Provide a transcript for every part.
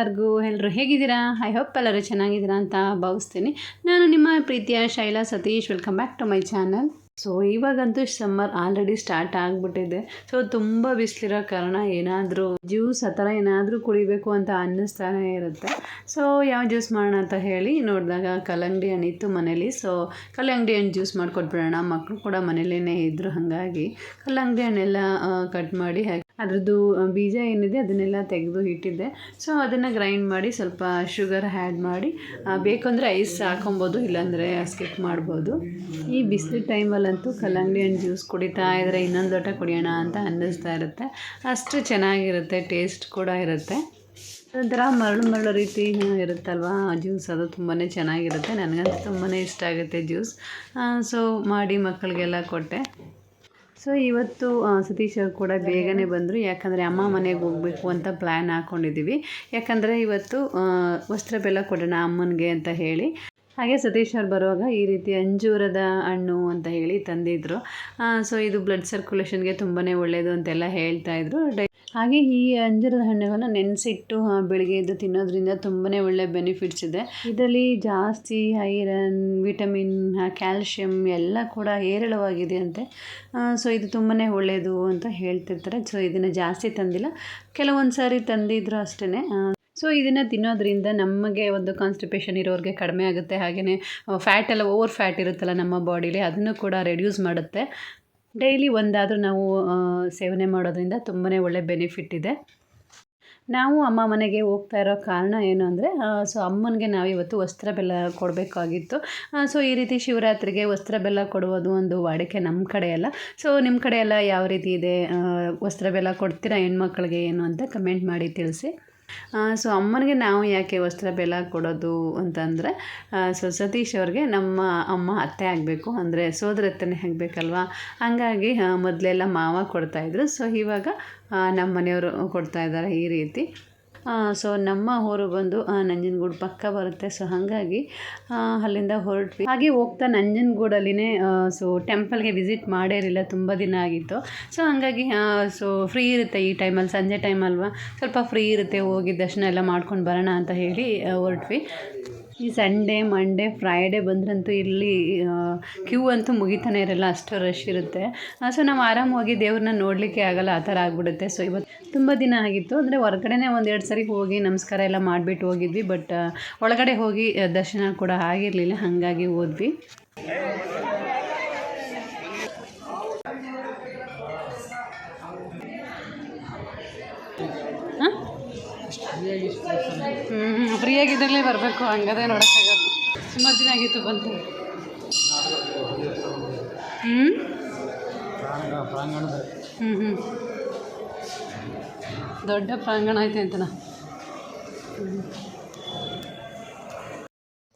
ಎಲ್ಲರಿಗೂ ಎಲ್ಲರೂ ಹೇಗಿದ್ದೀರಾ? ಐ ಹೋಪ್ ಎಲ್ಲರೂ ಚೆನ್ನಾಗಿದ್ದೀರಾ ಅಂತ ಭಾವಿಸ್ತೀನಿ. ನಾನು ನಿಮ್ಮ ಪ್ರೀತಿಯ Shaila Satish. Welcome back to my channel so ಇವಾಗಂತೂ ಸಮ್ಮರ್ ಆಲ್ರೆಡಿ ಸ್ಟಾರ್ಟ್ ಆಗಿಬಿಟ್ಟಿದೆ. ಸೊ ತುಂಬ ಬಿಸಿಲಿರೋ ಕಾರಣ ಏನಾದರೂ ಜ್ಯೂಸ್ ಆ ಥರ ಏನಾದರೂ ಕುಡಿಬೇಕು ಅಂತ ಅನ್ನಿಸ್ತಾನೆ ಇರುತ್ತೆ. ಸೊ ಯಾವ ಜ್ಯೂಸ್ ಮಾಡೋಣ ಅಂತ ಹೇಳಿ ನೋಡಿದಾಗ ಕಲ್ಲಂಗಡಿ ಹಣ್ಣಿತ್ತು ಮನೇಲಿ. ಸೊ ಕಲ್ಲಂಗಡಿ ಹಣ್ಣು ಜ್ಯೂಸ್ ಮಾಡಿಕೊಟ್ಬಿಡೋಣ. ಮಕ್ಕಳು ಕೂಡ ಮನೇಲೇ ಇದ್ದರು ಹಾಗಾಗಿ ಕಲ್ಲಂಗಡಿ ಹಣ್ಣೆಲ್ಲ ಕಟ್ ಮಾಡಿ ಅದ್ರದ್ದು ಬೀಜ ಏನಿದೆ ಅದನ್ನೆಲ್ಲ ತೆಗೆದು ಇಟ್ಟಿದ್ದೆ. ಸೊ ಅದನ್ನು ಗ್ರೈಂಡ್ ಮಾಡಿ ಸ್ವಲ್ಪ ಶುಗರ್ ಆ್ಯಡ್ ಮಾಡಿ ಬೇಕಂದರೆ ಐಸ್ ಹಾಕೊಬೋದು, ಇಲ್ಲಾಂದರೆ ಸ್ಕಿಪ್ ಮಾಡ್ಬೋದು. ಈ ಬಿಸಿಲು ಟೈಮಲ್ಲಂತೂ ಕಲ್ಲಂಗಡಿ ಹಣ್ಣು ಜ್ಯೂಸ್ ಕುಡಿತಾ ಇದ್ದರೆ ಇನ್ನೊಂದು ಲೋಟ ಕುಡಿಯೋಣ ಅಂತ ಅನ್ನಿಸ್ತಾ ಇರುತ್ತೆ. ಅಷ್ಟು ಚೆನ್ನಾಗಿರುತ್ತೆ ಟೇಸ್ಟ್ ಕೂಡ ಇರುತ್ತೆ. ಒಂಥರ ಮರಳು ಮರಳು ರೀತಿ ಇರುತ್ತಲ್ವ ಜ್ಯೂಸ್ ಅದು ತುಂಬಾ ಚೆನ್ನಾಗಿರುತ್ತೆ. ನನಗಂತೂ ತುಂಬಾ ಇಷ್ಟ ಆಗುತ್ತೆ ಜ್ಯೂಸ್ ಸೊ ಮಾಡಿ ಮಕ್ಕಳಿಗೆಲ್ಲ ಕೊಟ್ಟೆ. ಸೊ ಇವತ್ತು ಸತೀಶ್ ಅವ್ರು ಕೂಡ ಬೇಗನೆ ಬಂದರು. ಯಾಕಂದರೆ ಅಮ್ಮ ಮನೆಗೆ ಹೋಗಬೇಕು ಅಂತ ಪ್ಲ್ಯಾನ್ ಹಾಕ್ಕೊಂಡಿದ್ದೀವಿ ಯಾಕಂದರೆ ಇವತ್ತು ವಸ್ತ್ರ ಬೆಲ್ಲ ಕೊಡೋಣ ಅಮ್ಮನಿಗೆ ಅಂತ ಹೇಳಿ. ಹಾಗೆ ಸತೀಶ್ ಅವ್ರು ಬರುವಾಗ ಈ ರೀತಿ ಅಂಜೂರದ ಹಣ್ಣು ಅಂತ ಹೇಳಿ ತಂದಿದ್ರು. ಸೊ ಇದು ಬ್ಲಡ್ ಸರ್ಕ್ಯುಲೇಷನ್ಗೆ ತುಂಬಾ ಒಳ್ಳೆಯದು ಅಂತೆಲ್ಲ ಹೇಳ್ತಾ ಇದ್ರು. ಡೈ ಹಾಗೆ ಈ ಅಂಜರದ ಹಣ್ಣುಗಳನ್ನು ನೆನೆಸಿಟ್ಟು ಬೆಳಗ್ಗೆ ಎದ್ದು ತಿನ್ನೋದ್ರಿಂದ ತುಂಬಾ ಒಳ್ಳೆ ಬೆನಿಫಿಟ್ಸ್ ಇದೆ. ಇದರಲ್ಲಿ ಜಾಸ್ತಿ ಐರನ್, ವಿಟಮಿನ್ ಕ್ಯಾಲ್ಶಿಯಂ ಎಲ್ಲ ಕೂಡ ಹೇರಳವಾಗಿದೆ ಅಂತೆ. ಸೊ ಇದು ತುಂಬಾ ಒಳ್ಳೆಯದು ಅಂತ ಹೇಳ್ತಿರ್ತಾರೆ. ಸೊ ಇದನ್ನು ಜಾಸ್ತಿ ತಂದಿಲ್ಲ. ಕೆಲವೊಂದು ಸಾರಿ ತಂದಿದ್ರು ಅಷ್ಟೇ ಸೊ ಇದನ್ನು ತಿನ್ನೋದ್ರಿಂದ ನಮಗೆ ಒಂದು ಕಾನ್ಸ್ಟಿಪೇಷನ್ ಇರೋರಿಗೆ ಕಡಿಮೆ ಆಗುತ್ತೆ. ಹಾಗೆಯೇ ಫ್ಯಾಟ್ ಎಲ್ಲ ಓವರ್ ಫ್ಯಾಟ್ ಇರುತ್ತಲ್ಲ ನಮ್ಮ ಬಾಡಿಲಿ ಅದನ್ನು ಕೂಡ ರೆಡ್ಯೂಸ್ ಮಾಡುತ್ತೆ. ಡೈಲಿ ಒಂದಾದರೂ ನಾವು ಸೇವನೆ ಮಾಡೋದ್ರಿಂದ ತುಂಬಾ ಒಳ್ಳೆ ಬೆನಿಫಿಟ್ ಇದೆ. ನಾವು ಅಮ್ಮ ಮನೆಗೆ ಹೋಗ್ತಾ ಇರೋ ಕಾರಣ ಏನು ಅಂದರೆ ಸೊ ಅಮ್ಮನಿಗೆ ನಾವು ಇವತ್ತು ವಸ್ತ್ರ ಬೆಲ್ಲ ಕೊಡಬೇಕಾಗಿತ್ತು. ಸೊ ಈ ರೀತಿ ಶಿವರಾತ್ರಿಗೆ ವಸ್ತ್ರ ಬೆಲ್ಲ ಕೊಡುವುದು ಒಂದು ವಾಡಿಕೆ ನಮ್ಮ ಕಡೆಯಲ್ಲ ಸೊ ನಿಮ್ಮ ಕಡೆಯೆಲ್ಲ ಯಾವ ರೀತಿ ಇದೆ ವಸ್ತ್ರ ಬೆಲ್ಲ ಕೊಡ್ತೀರಾ ಹೆಣ್ಮಕ್ಳಿಗೆ ಏನು ಅಂತ ಕಮೆಂಟ್ ಮಾಡಿ ತಿಳಿಸಿ. ಸೊ ಅಮ್ಮನಿಗೆ ನಾವು ಯಾಕೆ ವಸ್ತ್ರ ಬೆಲ ಕೊಡೋದು ಅಂತಂದರೆ ಸೊ ಸತೀಶ್ ಅವ್ರಿಗೆ ನಮ್ಮ ಅಮ್ಮ ಅತ್ತೆ ಆಗಬೇಕು, ಅಂದರೆ ಸೋದರತ್ತೆನೇ ಆಗಬೇಕಲ್ವಾ? ಹಂಗಾಗಿ ಮೊದಲೆಲ್ಲ ಮಾವ ಕೊಡ್ತಾಯಿದ್ರು ಸೊ ಇವಾಗ ನಮ್ಮ ಮನೆಯವರು ಕೊಡ್ತಾ ಇದ್ದಾರೆ ಈ ರೀತಿ. ಸೊ ನಮ್ಮ ಊರು ಬಂದು ನಂಜನಗೂಡು ಪಕ್ಕ ಬರುತ್ತೆ. ಸೊ ಹಾಗಾಗಿ ಅಲ್ಲಿಂದ ಹೊರಟ್ವಿ. ಹಾಗೆ ಹೋಗ್ತಾ ನಂಜನಗೂಡಲ್ಲಿನೇ ಸೊ ಟೆಂಪಲ್ಗೆ ವಿಸಿಟ್ ಮಾಡೇ ಇರಲಿಲ್ಲ ತುಂಬ ದಿನ ಆಗಿತ್ತು. ಸೊ ಹಾಗಾಗಿ ಸೊ ಫ್ರೀ ಇರುತ್ತೆ ಈ ಟೈಮಲ್ಲಿ ಸಂಜೆ ಟೈಮ್ ಅಲ್ವಾ ಸ್ವಲ್ಪ ಫ್ರೀ ಇರುತ್ತೆ, ಹೋಗಿ ದರ್ಶನ ಎಲ್ಲ ಮಾಡ್ಕೊಂಡು ಬರೋಣ ಅಂತ ಹೇಳಿ ಹೊರಟ್ವಿ. ಈ ಸಂಡೇ, ಮಂಡೇ, ಫ್ರೈಡೇ ಬಂದ್ರಂತೂ ಇಲ್ಲಿ ಕ್ಯೂ ಅಂತೂ ಮುಗಿತಾನೆ ಇರಲ್ಲ, ಅಷ್ಟು ರಶ್ ಇರುತ್ತೆ. ಸೊ ನಾವು ಆರಾಮವಾಗಿ ದೇವ್ರನ್ನ ನೋಡಲಿಕ್ಕೆ ಆಗಲ್ಲ, ಆ ಥರ ಆಗಿಬಿಡುತ್ತೆ. ಸೊ ಇವತ್ತು ತುಂಬ ದಿನ ಆಗಿತ್ತು. ಅಂದರೆ ಹೊರಗಡೆನೇ ಒಂದೆರಡು ಸರಿ ಹೋಗಿ ನಮಸ್ಕಾರ ಎಲ್ಲ ಮಾಡಿಬಿಟ್ಟು ಹೋಗಿದ್ವಿ. ಬಟ್ ಒಳಗಡೆ ಹೋಗಿ ದರ್ಶನ ಕೂಡ ಆಗಿರಲಿಲ್ಲ. ಹಾಗಾಗಿ ಹೋದ್ವಿ. ಹ್ಞೂ ಫ್ರೀಯಾಗಿದ್ದಾಗಲೇ ಬರಬೇಕು, ಹಂಗದೇ ನೋಡೋಕ್ಕಾಗಲ್ಲ ಸುಮಾರು ದಿನ ಆಗಿತ್ತು ಬಂತು. ಹ್ಞೂ ಹ್ಞೂ ಹ್ಞೂ ದೊಡ್ಡ ಪ್ರಾಂಗಣ ಐತೆ ಅಂತನ.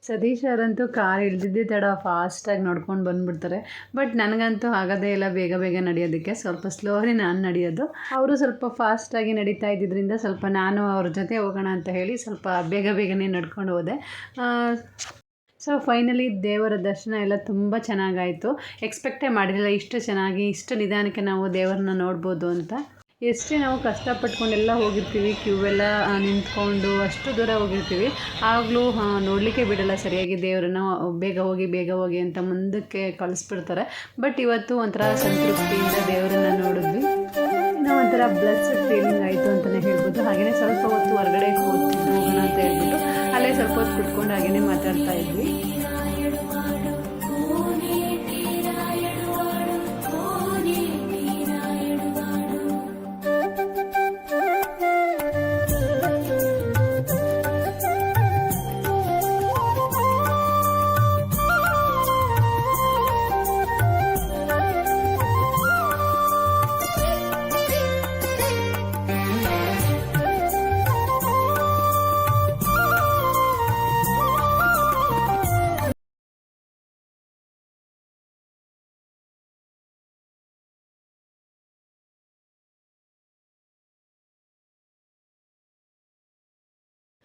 ಸತೀಶ್ ಅವರಂತೂ ಕಾರ್ ಇಳಿದಿದ್ದೆ ತಡ ಫಾಸ್ಟಾಗಿ ನೋಡ್ಕೊಂಡು ಬಂದ್ಬಿಡ್ತಾರೆ. ಬಟ್ ನನಗಂತೂ ಆಗೋದೇ ಇಲ್ಲ ಬೇಗ ಬೇಗ ನಡೆಯೋದಕ್ಕೆ. ಸ್ವಲ್ಪ ಸ್ಲೋಲಿ ನಾನು ನಡೆಯೋದು. ಅವರು ಸ್ವಲ್ಪ ಫಾಸ್ಟಾಗಿ ನಡೀತಾ ಇದ್ದಿದ್ದರಿಂದ ಸ್ವಲ್ಪ ನಾನು ಅವ್ರ ಜೊತೆ ಹೋಗೋಣ ಅಂತ ಹೇಳಿ ಸ್ವಲ್ಪ ಬೇಗ ಬೇಗನೆ ನಡ್ಕೊಂಡು ಹೋದೆ. ಸೊ ಫೈನಲಿ ದೇವರ ದರ್ಶನ ಎಲ್ಲ ತುಂಬ ಚೆನ್ನಾಗಾಯಿತು. ಎಕ್ಸ್ಪೆಕ್ಟೇ ಮಾಡಿರಲಿಲ್ಲ. ಇಷ್ಟು ಚೆನ್ನಾಗಿ, ಇಷ್ಟು ನಿಧಾನಕ್ಕೆ ನಾವು ದೇವರನ್ನ ನೋಡ್ಬೋದು ಅಂತ. ಎಷ್ಟೇ ನಾವು ಕಷ್ಟಪಟ್ಕೊಂಡೆಲ್ಲ ಹೋಗಿರ್ತೀವಿ ಕ್ಯೂ ಎಲ್ಲ ನಿಂತ್ಕೊಂಡು ಅಷ್ಟು ದೂರ ಹೋಗಿರ್ತೀವಿ. ಆಗಲೂ ನೋಡಲಿಕ್ಕೆ ಬಿಡಲ್ಲ ಸರಿಯಾಗಿ ದೇವರನ್ನ, ಬೇಗ ಹೋಗಿ ಬೇಗ ಹೋಗಿ ಅಂತ ಮುಂದಕ್ಕೆ ಕಳಿಸ್ಬಿಡ್ತಾರೆ. ಬಟ್ ಇವತ್ತು ಒಂಥರ ಸಂತೃಪ್ತಿಯಿಂದ ದೇವರನ್ನ ನೋಡಿದ್ವಿ. ನಾವು ಒಂಥರ ಬ್ಲಸ್ ಫೀಲಿಂಗ್ ಆಯಿತು ಅಂತಲೇ ಹೇಳ್ಬೋದು. ಹಾಗೆಯೇ ಸ್ವಲ್ಪ ಹೊತ್ತು ಹೊರಗಡೆ ಹೋಗೋಣ ಅಂತ ಹೇಳ್ಬಿಟ್ಟು, ಅಲ್ಲೇ ಸ್ವಲ್ಪ ಹೊತ್ತು ಕುತ್ಕೊಂಡು ಹಾಗೆಯೇ ಮಾತಾಡ್ತಾ ಇದ್ವಿ.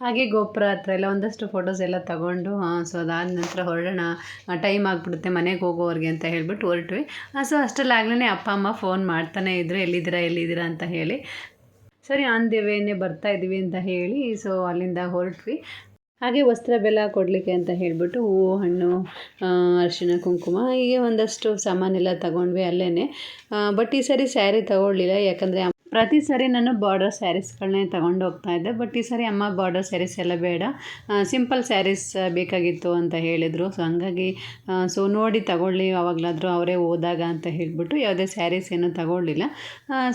ಹಾಗೆ ಗೋಪುರ ಹತ್ರ ಎಲ್ಲ ಒಂದಷ್ಟು ಫೋಟೋಸ್ ಎಲ್ಲ ತಗೊಂಡು ಸೊ ಅದಾದ ನಂತರ ಹೊರಡೋಣ ಟೈಮ್ ಆಗಿಬಿಡುತ್ತೆ ಮನೆಗೆ ಹೋಗೋವ್ರಿಗೆ ಅಂತ ಹೇಳಿಬಿಟ್ಟು ಹೊರಟ್ವಿ. ಸೊ ಅಷ್ಟರಲ್ಲಾಗ್ಲೇ ಅಪ್ಪ, ಅಮ್ಮ ಫೋನ್ ಮಾಡ್ತಾನೆ ಇದ್ದರು ಎಲ್ಲಿದ್ದೀರಾ ಎಲ್ಲಿದ್ದೀರಾ ಅಂತ ಹೇಳಿ. ಸರಿ, ಆನ್ ದಿ ಬರ್ತಾ ಇದ್ದೀವಿ ಅಂತ ಹೇಳಿ ಸೊ ಅಲ್ಲಿಂದ ಹೊರಟ್ವಿ. ಹಾಗೆ ವಸ್ತ್ರ ಬೆಲ್ಲ ಕೊಡಲಿಕ್ಕೆ ಅಂತ ಹೇಳಿಬಿಟ್ಟು ಹೂವು, ಹಣ್ಣು ಅರಿಶಿಣ, ಕುಂಕುಮ, ಹೀಗೆ ಒಂದಷ್ಟು ಸಾಮಾನೆಲ್ಲ ತಗೊಂಡ್ವಿ ಅಲ್ಲೇ ಬಟ್ ಈ ಸರಿ ಸ್ಯಾರಿ ತಗೊಳ್ಳಿಲ್ಲ, ಯಾಕಂದರೆ ಪ್ರತಿ ಸರಿ ನಾನು ಬಾರ್ಡರ್ ಸ್ಯಾರೀಸ್ಗಳನ್ನೇ ತಗೊಂಡು ಹೋಗ್ತಾ ಇದ್ದೆ ಬಟ್ ಈ ಸರಿ ಅಮ್ಮ ಬಾರ್ಡರ್ ಸ್ಯಾರೀಸ್ ಎಲ್ಲ ಬೇಡ. ಸಿಂಪಲ್ ಸ್ಯಾರೀಸ್ ಬೇಕಾಗಿತ್ತು ಅಂತ ಹೇಳಿದರು. ಸೊ ಹಂಗಾಗಿ ಸೊ ನೋಡಿ ತಗೊಳ್ಳಿ ಅವಾಗಲಾದರೂ ಅವರೇ ಹೋದಾಗ ಅಂತ ಹೇಳಿಬಿಟ್ಟು ಯಾವುದೇ ಸ್ಯಾರೀಸ್ ಏನೂ ತಗೊಳ್ಳಿಲ್ಲ.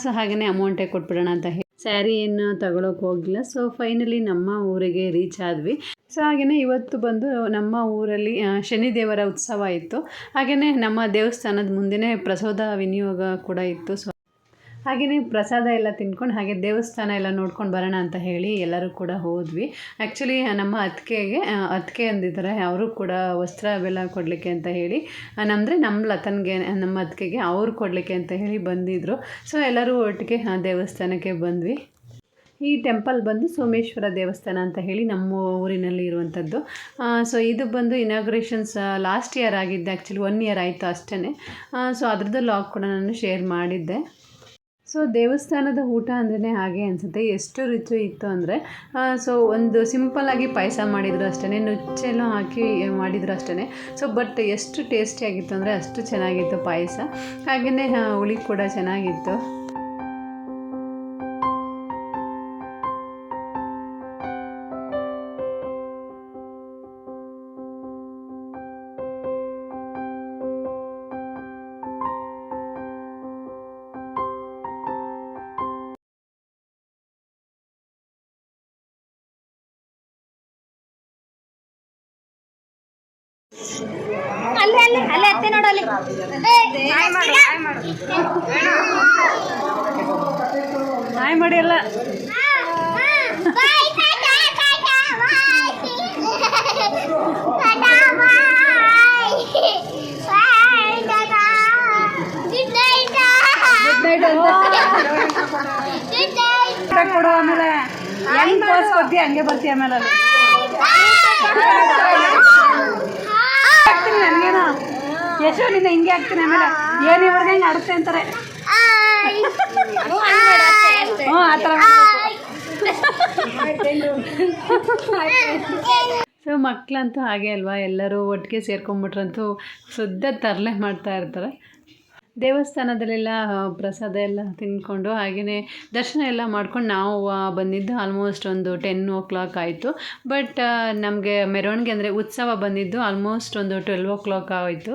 ಸೊ ಹಾಗೆಯೇ ಅಮೌಂಟೇ ಕೊಟ್ಬಿಡೋಣ ಅಂತ ಹೇಳಿ. ಸ್ಯಾರಿ ಏನು ತಗೊಳಕ್ಕೆ ಹೋಗಿಲ್ಲ ಸೊ ಫೈನಲಿ ನಮ್ಮ ಊರಿಗೆ ರೀಚ್ ಆದ್ವಿ. ಸೊ ಹಾಗೆಯೇ ಇವತ್ತು ಬಂದು ನಮ್ಮ ಊರಲ್ಲಿ ಶನಿದೇವರ ಉತ್ಸವ ಇತ್ತು. ಹಾಗೆಯೇ ನಮ್ಮ ದೇವಸ್ಥಾನದ ಮುಂದೆಯೇ ಪ್ರಸಾದ ವಿನಿಯೋಗ ಕೂಡ ಇತ್ತು. ಸೊ ಹಾಗೆಯೇ ಪ್ರಸಾದ ಎಲ್ಲ ತಿನ್ಕೊಂಡು ಹಾಗೆ ದೇವಸ್ಥಾನ ಎಲ್ಲ ನೋಡ್ಕೊಂಡು ಬರೋಣ ಅಂತ ಹೇಳಿ ಎಲ್ಲರೂ ಕೂಡ ಹೋದ್ವಿ. ಆ್ಯಕ್ಚುಲಿ ನಮ್ಮ ಅತ್ತಿಗೆಗೆ ಅತ್ತಿಗೆ ಅಂದಿದ್ದಾರೆ. ಅವರು ಕೂಡ ವಸ್ತ್ರ ಬೆಲ್ಲ ಕೊಡಲಿಕ್ಕೆ ಅಂತ ಹೇಳಿ. ಅಂದರೆ ನಮ್ಮ ಲತನ್ಗೆ, ನಮ್ಮ ಅತ್ತಿಗೆಗೆ ಅವರು ಕೊಡಲಿಕ್ಕೆ ಅಂತ ಹೇಳಿ ಬಂದಿದ್ದರು ಸೊ ಎಲ್ಲರೂ ಒಟ್ಟಿಗೆ ದೇವಸ್ಥಾನಕ್ಕೆ ಬಂದ್ವಿ. ಈ ಟೆಂಪಲ್ ಬಂದು ಸೋಮೇಶ್ವರ ದೇವಸ್ಥಾನ ಅಂತ ಹೇಳಿ ನಮ್ಮ ಊರಿನಲ್ಲಿ ಇರುವಂಥದ್ದು. ಸೊ ಇದು ಬಂದು ಇನಾಗ್ರೇಷನ್ಸ್ ಲಾಸ್ಟ್ ಇಯರ್ ಆಗಿದ್ದೆ ಆ್ಯಕ್ಚುಲಿ ಒನ್ ಇಯರ್ ಆಯಿತು ಅಷ್ಟೇ ಸೊ ಅದರದ್ದು ಲಾಗ್ ಕೂಡ ನಾನು ಶೇರ್ ಮಾಡಿದ್ದೆ. ಸೊ ದೇವಸ್ಥಾನದ ಊಟ ಅಂದ್ರೇ ಹಾಗೆ ಅನಿಸುತ್ತೆ. ಎಷ್ಟು ರುಚಿ ಇತ್ತು ಅಂದರೆ ಸೊ ಒಂದು ಸಿಂಪಲ್ಲಾಗಿ ಪಾಯಸ ಮಾಡಿದ್ರು ಅಷ್ಟೇ ನುಚ್ಚೆಲ್ಲ ಹಾಕಿ ಮಾಡಿದ್ರು ಅಷ್ಟೇ ಸೊ ಬಟ್ ಎಷ್ಟು ಟೇಸ್ಟಿಯಾಗಿತ್ತು ಅಂದರೆ ಅಷ್ಟು ಚೆನ್ನಾಗಿತ್ತು ಪಾಯಸ. ಹಾಗೆಯೇ ಹುಳಿ ಕೂಡ ಚೆನ್ನಾಗಿತ್ತು. ಅಲ್ಲೇ ಅಲ್ಲೇ ಅಲ್ಲೇ ಅತ್ತೆ ನೋಡು ಅಲ್ಲಿ. ಹಾಯ್ ಮಾಡು ಅಲ್ಲ ಕೊಡು ಆಮೇಲೆ ಹೆಂಗ್ ಪೋಸ್ ಕೊಡ್ತೀಯ ಹಂಗೆ ಬರ್ತೀಯ ಆಮೇಲೆ ಯಶೋ ನಿನ್ನ ಹಿಂಗೆ ಹಾಕ್ತೀನಿ ಆಮೇಲೆ ಏನು ಇವ್ರಿಗೆ ಹೆಂಗೆ ಆಡುತ್ತೆ ಅಂತಾರೆ? ಸೊ ಮಕ್ಕಳಂತೂ ಹಾಗೆ ಅಲ್ವಾ? ಎಲ್ಲರೂ ಒಟ್ಟಿಗೆ ಸೇರ್ಕೊಂಬಿಟ್ರಂತೂ ಶುದ್ಧ ತರಲೆ ಮಾಡ್ತಾ ಇರ್ತಾರೆ. ದೇವಸ್ಥಾನದಲ್ಲೆಲ್ಲ ಪ್ರಸಾದ ಎಲ್ಲ ತಿಂದ್ಕೊಂಡು ಹಾಗೆಯೇ ದರ್ಶನ ಎಲ್ಲ ಮಾಡ್ಕೊಂಡು ನಾವು ಬಂದಿದ್ದು ಆಲ್ಮೋಸ್ಟ್ ಒಂದು ಟೆನ್ ಓ ಕ್ಲಾಕ್ ಆಯಿತು ಬಟ್ ನಮಗೆ ಮೆರವಣಿಗೆ ಅಂದರೆ ಉತ್ಸವ ಬಂದಿದ್ದು ಆಲ್ಮೋಸ್ಟ್ ಒಂದು ಟ್ವೆಲ್ವ್ ಓ ಕ್ಲಾಕ್ ಆಯಿತು.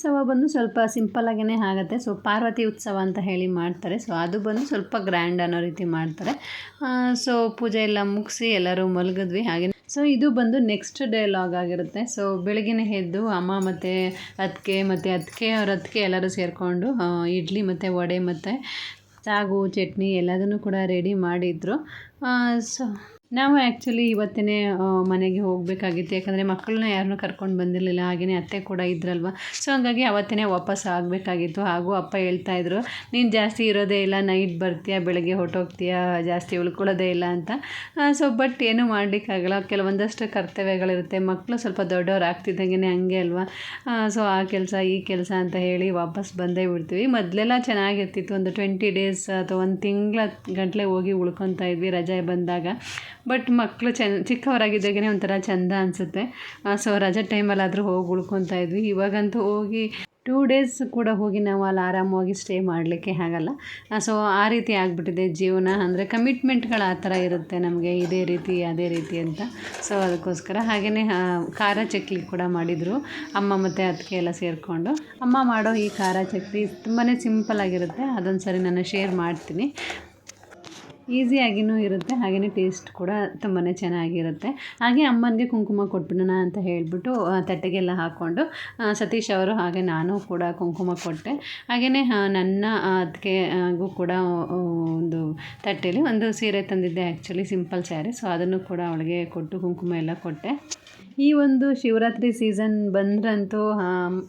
ಉತ್ಸವ ಬಂದು ಸ್ವಲ್ಪ ಸಿಂಪಲ್ ಆಗೇ ಆಗುತ್ತೆ. ಸೊ ಪಾರ್ವತಿ ಉತ್ಸವ ಅಂತ ಹೇಳಿ ಮಾಡ್ತಾರೆ. ಸೊ ಅದು ಬಂದು ಸ್ವಲ್ಪ ಗ್ರ್ಯಾಂಡ್ ಅನ್ನೋ ರೀತಿ ಮಾಡ್ತಾರೆ. ಸೊ ಪೂಜೆ ಎಲ್ಲ ಮುಗಿಸಿ ಎಲ್ಲರೂ ಮಲಗಿದ್ವಿ. ಹಾಗೆ ಸೊ ಇದು ಬಂದು ನೆಕ್ಸ್ಟ್ ಡೇ ಲಾಗ್ ಆಗಿರುತ್ತೆ. ಸೊ ಬೆಳಗ್ಗೆ ಎದ್ದು ಅಮ್ಮ ಮತ್ತು ಅತ್ತಿಗೆ ಮತ್ತು ಅತ್ತಿಗೆ ಅವ್ರ ಅತ್ತಿಗೆ ಎಲ್ಲರೂ ಸೇರಿಕೊಂಡು ಇಡ್ಲಿ ಮತ್ತು ವಡೆ ಮತ್ತು ಸಾಗು, ಚಟ್ನಿ ಎಲ್ಲದನ್ನು ಕೂಡ ರೆಡಿ ಮಾಡಿದ್ರು. ಸೊ ನಾವು ಆ್ಯಕ್ಚುಲಿ ಇವತ್ತೇ ಮನೆಗೆ ಹೋಗಬೇಕಾಗಿತ್ತು. ಯಾಕಂದರೆ ಮಕ್ಕಳನ್ನ ಯಾರನ್ನೂ ಕರ್ಕೊಂಡು ಬಂದಿರಲಿಲ್ಲ. ಹಾಗೆಯೇ ಅತ್ತೆ ಕೂಡ ಇದ್ರಲ್ವ. ಸೊ ಹಂಗಾಗಿ ಅವತ್ತೇ ವಾಪಸ್ ಆಗಬೇಕಾಗಿತ್ತು. ಹಾಗೂ ಅಪ್ಪ ಹೇಳ್ತಾ ಇದ್ರು, ನೀನು ಜಾಸ್ತಿ ಇರೋದೇ ಇಲ್ಲ ನೈಟ್ ಬರ್ತೀಯ, ಬೆಳಗ್ಗೆ ಹೊಟ್ಟೋಗ್ತೀಯ ಜಾಸ್ತಿ ಉಳ್ಕೊಳ್ಳೋದೇ ಇಲ್ಲ ಅಂತ. ಸೊ ಬಟ್ ಏನೂ ಮಾಡಲಿಕ್ಕಾಗಲ್ಲ. ಕೆಲವೊಂದಷ್ಟು ಕರ್ತವ್ಯಗಳಿರುತ್ತೆ. ಮಕ್ಕಳು ಸ್ವಲ್ಪ ದೊಡ್ಡವ್ರು ಆಗ್ತಿದ್ದಂಗೆ ಹಂಗೆ ಅಲ್ವಾ? ಸೊ ಆ ಕೆಲಸ, ಈ ಕೆಲಸ ಅಂತ ಹೇಳಿ ವಾಪಸ್ ಬಂದೇ ಬಿಡ್ತೀವಿ. ಮೊದಲೆಲ್ಲ ಚೆನ್ನಾಗಿರ್ತಿತ್ತು. ಒಂದು ಟ್ವೆಂಟಿ ಡೇಸ್ ಅಥವಾ ಒಂದು ತಿಂಗಳ ಗಂಟಲೆ ಹೋಗಿ ಉಳ್ಕೊತಾ ಇದ್ವಿ ರಜೆ ಬಂದಾಗ. ಬಟ್ ಮಕ್ಕಳು ಚೆನ್ನ ಚಿಕ್ಕವರಾಗಿದ್ದಾಗೇ ಒಂಥರ ಚೆಂದ ಅನಿಸುತ್ತೆ. ಸೊ ರಜಾ ಟೈಮಲ್ಲಿ ಆದರೂ ಹೋಗಿ ಉಳ್ಕೊತಾ ಇದ್ವಿ. ಇವಾಗಂತೂ ಹೋಗಿ ಟೂ ಡೇಸ್ ಕೂಡ ಹೋಗಿ ನಾವು ಅಲ್ಲಿ ಆರಾಮವಾಗಿ ಸ್ಟೇ ಮಾಡಲಿಕ್ಕೆ ಆಗಲ್ಲ. ಸೊ ಆ ರೀತಿ ಆಗಿಬಿಟ್ಟಿದೆ ಜೀವನ. ಅಂದರೆ ಕಮಿಟ್ಮೆಂಟ್ಗಳು ಆ ಥರ ಇರುತ್ತೆ ನಮಗೆ. ಇದೇ ರೀತಿ, ಅದೇ ರೀತಿ ಅಂತ. ಸೊ ಅದಕ್ಕೋಸ್ಕರ ಹಾಗೆಯೇ ಖಾರ ಚಕ್ಲಿ ಕೂಡ ಮಾಡಿದರು. ಅಮ್ಮ ಮತ್ತು ಅದಕ್ಕೆ ಎಲ್ಲ ಸೇರಿಕೊಂಡು. ಅಮ್ಮ ಮಾಡೋ ಈ ಖಾರ ಚಕ್ಲಿ ತುಂಬಾ ಸಿಂಪಲ್ಲಾಗಿರುತ್ತೆ ಅದೊಂದು ಸರಿ ನಾನು ಶೇರ್ ಮಾಡ್ತೀನಿ. ಈಸಿಯಾಗಿಯೂ ಇರುತ್ತೆ ಹಾಗೆಯೇ ಟೇಸ್ಟ್ ಕೂಡ ತುಂಬಾ ಚೆನ್ನಾಗಿರುತ್ತೆ. ಹಾಗೆ ಅಮ್ಮನಿಗೆ ಕುಂಕುಮ ಕೊಟ್ಬಿಡೋಣ ಅಂತ ಹೇಳಿಬಿಟ್ಟು ತಟ್ಟೆಗೆಲ್ಲ ಹಾಕ್ಕೊಂಡು ಸತೀಶ್ ಅವರು ಹಾಗೆ ನಾನು ಕೂಡ ಕುಂಕುಮ ಕೊಟ್ಟೆ. ಹಾಗೆಯೇ ನನ್ನ ಅದಕ್ಕೆಗೂ ಕೂಡ ಒಂದು ತಟ್ಟೆಯಲ್ಲಿ ಒಂದು ಸೀರೆ ತಂದಿದ್ದೆ ಆ್ಯಕ್ಚುಲಿ ಸಿಂಪಲ್ ಸ್ಯಾರಿ ಸೊ ಅದನ್ನು ಕೂಡ ಅವಳಿಗೆ ಕೊಟ್ಟು ಕುಂಕುಮ ಎಲ್ಲ ಕೊಟ್ಟೆ. ಈ ಒಂದು ಶಿವರಾತ್ರಿ ಸೀಸನ್ ಬಂದ್ರಂತೂ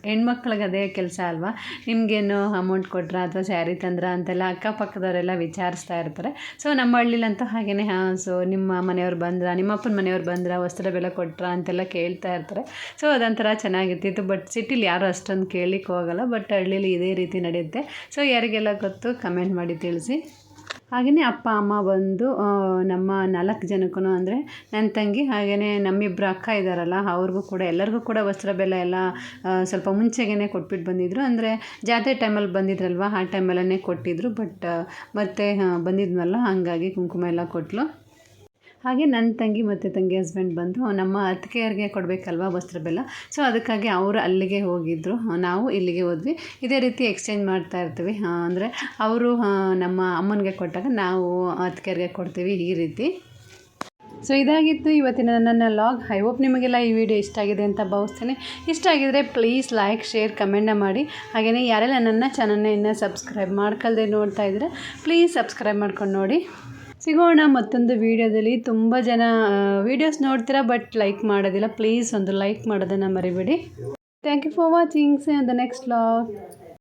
ಹೆಣ್ಮಕ್ಳಿಗೆ ಅದೇ ಕೆಲಸ ಅಲ್ವಾ? ನಿಮಗೇನು ಅಮೌಂಟ್ ಕೊಟ್ರ ಅಥವಾ ಸ್ಯಾರಿ ತಂದ್ರ ಅಂತೆಲ್ಲ ಅಕ್ಕಪಕ್ಕದವರೆಲ್ಲ ವಿಚಾರಿಸ್ತಾ ಇರ್ತಾರೆ. ಸೊ ನಮ್ಮ ಹಳ್ಳಿಲಂತೂ ಹಾಗೆಯೇ ಹಾಂ ಸೊ ನಿಮ್ಮ ಮನೆಯವ್ರು ಬಂದ್ರ ನಿಮ್ಮ ಅಪ್ಪನ ಮನೆಯವ್ರು ಬಂದ್ರ, ವಸ್ತ್ರ ಬೆಲೆ ಕೊಟ್ರ ಅಂತೆಲ್ಲ ಕೇಳ್ತಾ ಇರ್ತಾರೆ. ಸೊ ಅದೊಂಥರ ಚೆನ್ನಾಗಿರ್ತಿತ್ತು ಬಟ್ ಸಿಟಿಲಿ ಯಾರು ಅಷ್ಟೊಂದು ಕೇಳಲಿಕ್ಕೆ ಹೋಗಲ್ಲ ಬಟ್ ಹಳ್ಳಿಲಿ ಇದೇ ರೀತಿ ನಡೆಯುತ್ತೆ. ಸೊ ಯಾರಿಗೆಲ್ಲ ಗೊತ್ತು ಕಮೆಂಟ್ ಮಾಡಿ ತಿಳಿಸಿ. ಹಾಗೆಯೇ ಅಪ್ಪ, ಅಮ್ಮ ಬಂದು ನಮ್ಮ ನಾಲ್ಕು ಜನಕ್ಕೂ ಅಂದರೆ ನನ್ನ ತಂಗಿ ಹಾಗೆಯೇ ನಮ್ಮಿಬ್ಬರು ಅಕ್ಕ ಇದ್ದಾರಲ್ಲ ಅವ್ರಿಗೂ ಕೂಡ, ಎಲ್ಲರಿಗೂ ಕೂಡ ವಸ್ತ್ರ ಬೆಲೆ ಎಲ್ಲ ಸ್ವಲ್ಪ ಮುಂಚೆಗೇ ಕೊಟ್ಬಿಟ್ಟು ಬಂದಿದ್ದರು ಅಂದರೆ ಜಾತ್ರೆ ಟೈಮಲ್ಲಿ ಬಂದಿದ್ರಲ್ವ, ಆ ಟೈಮಲ್ಲೇ ಕೊಟ್ಟಿದ್ದರು ಬಟ್ ಮತ್ತೆ ಬಂದಿದ್ನಲ್ಲ, ಹಾಗಾಗಿ ಕುಂಕುಮ ಎಲ್ಲ ಕೊಟ್ಟಲು ಹಾಗೆ ನನ್ನ ತಂಗಿ ಮತ್ತು ತಂಗಿ ಹಸ್ಬೆಂಡ್ ಬಂದು ನಮ್ಮ ಅತ್ತಿಗೆಯರಿಗೆ ಕೊಡಬೇಕಲ್ವ ವಸ್ತ್ರ ಬೆಲ್ಲ? ಸೊ ಅದಕ್ಕಾಗಿ ಅವರು ಅಲ್ಲಿಗೆ ಹೋಗಿದ್ದರು ನಾವು ಇಲ್ಲಿಗೆ ಹೋದ್ವಿ. ಇದೇ ರೀತಿ ಎಕ್ಸ್ಚೇಂಜ್ ಮಾಡ್ತಾ ಇರ್ತೀವಿ. ಅಂದರೆ ಅವರು ನಮ್ಮ ಅಮ್ಮನಿಗೆ ಕೊಟ್ಟಾಗ ನಾವು ಅತ್ತಿಗೆಯರಿಗೆ ಕೊಡ್ತೀವಿ ಈ ರೀತಿ. ಸೊ ಇದಾಗಿತ್ತು ಇವತ್ತಿನ ನನ್ನ ಲಾಗ್ ಐ ಹೋಪ್ ನಿಮಗೆಲ್ಲ ಈ ವಿಡಿಯೋ ಇಷ್ಟ ಆಗಿದೆ ಅಂತ ಭಾವಿಸ್ತೇನೆ. ಇಷ್ಟ ಆಗಿದರೆ ಪ್ಲೀಸ್ ಲೈಕ್ ಶೇರ್ ಕಮೆಂಟ್ನ ಮಾಡಿ. ಹಾಗೆಯೇ ಯಾರೆಲ್ಲ ನನ್ನ ಚಾನಲ್ನ ಇನ್ನೂ ಸಬ್ಸ್ಕ್ರೈಬ್ ಮಾಡ್ಕೊಳ್ದೆ ನೋಡ್ತಾ ಇದ್ದರೆ ಪ್ಲೀಸ್ ಸಬ್ಸ್ಕ್ರೈಬ್ ಮಾಡ್ಕೊಂಡು ನೋಡಿ. ಸಿಗೋಣ ಮತ್ತೊಂದು ವೀಡಿಯೋದಲ್ಲಿ. ತುಂಬ ಜನ ವೀಡಿಯೋಸ್ ನೋಡ್ತೀರಾ ಬಟ್ ಲೈಕ್ ಮಾಡೋದಿಲ್ಲ. ಪ್ಲೀಸ್ ಒಂದು ಲೈಕ್ ಮಾಡೋದನ್ನು ಮರಿಬೇಡಿ. Thank you for watching the next vlog